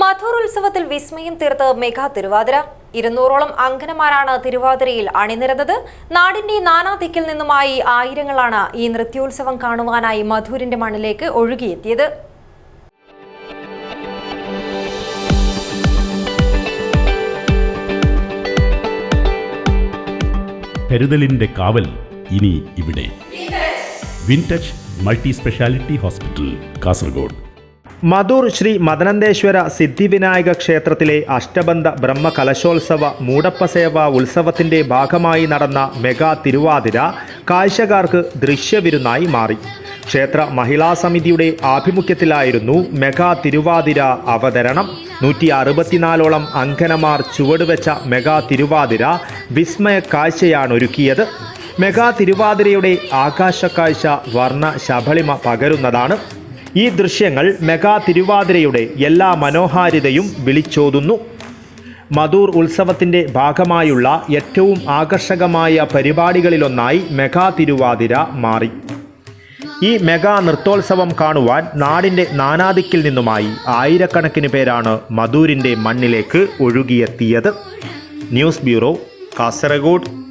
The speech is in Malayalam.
മധുർ ഉത്സവത്തിൽ വിസ്മയം തീർത്ത് മെഗാ തിരുവാതിര. ഇരുന്നൂറോളം അങ്കനമാരാണ് തിരുവാതിരയിൽ അണിനിരന്നത്. നാടിന്റെ നാനാ ദിക്കിൽ നിന്നുമായി ആയിരങ്ങളാണ് ഈ നൃത്യോത്സവം കാണുവാനായി മധൂരിന്റെ മണ്ണിലേക്ക് ഒഴുകിയെത്തിയത്. കരുതലിന്റെ കാവൽ ഇനി ഇവിടെ. Wintouch multi speciality hospital Kasaragod. Madhur Shri Madananteshwara Siddhivinayaka ക്ഷേത്രത്തിലെ അഷ്ടബന്ധ ബ്രഹ്മകലശോത്സവ മൂടപ്പസേവ ഉത്സവത്തിന്റെ ഭാഗമായി നടന്ന മെഗാ തിരുവാതിര കാഴ്ചക്കാർക്ക് ദൃശ്യവിരുന്നായി മാറി. ക്ഷേത്ര മഹിളാ സമിതിയുടെ ആഭിമുഖ്യത്തിലായിരുന്നു മെഗാ തിരുവാതിര അവതരണം. നൂറ്റി അറുപത്തിനാലോളം അങ്കനമാർ ചുവടുവെച്ച മെഗാ തിരുവാതിര വിസ്മയ കാഴ്ചയാണൊരുക്കിയത്. മെഗാ തിരുവാതിരയുടെ ആകാശക്കാഴ്ച വർണ ശബളിമ പകരുന്നതാണ്. ഈ ദൃശ്യങ്ങൾ മെഗാ തിരുവാതിരയുടെ എല്ലാ മനോഹാരിതയും വിളിച്ചോതുന്നു. മധൂർ ഉത്സവത്തിന്റെ ഭാഗമായുള്ള ഏറ്റവും ആകർഷകമായ പരിപാടികളിലൊന്നായി മെഗാ തിരുവാതിര മാറി. ഈ മെഗാ നൃത്തോത്സവം കാണുവാൻ നാടിന്റെ നാനാദിക്കിൽ നിന്നുമായി ആയിരക്കണക്കിന് പേരാണ് മധൂരിന്റെ മണ്ണിലേക്ക് ഒഴുകിയെത്തിയത്. News bureau Kasaragod.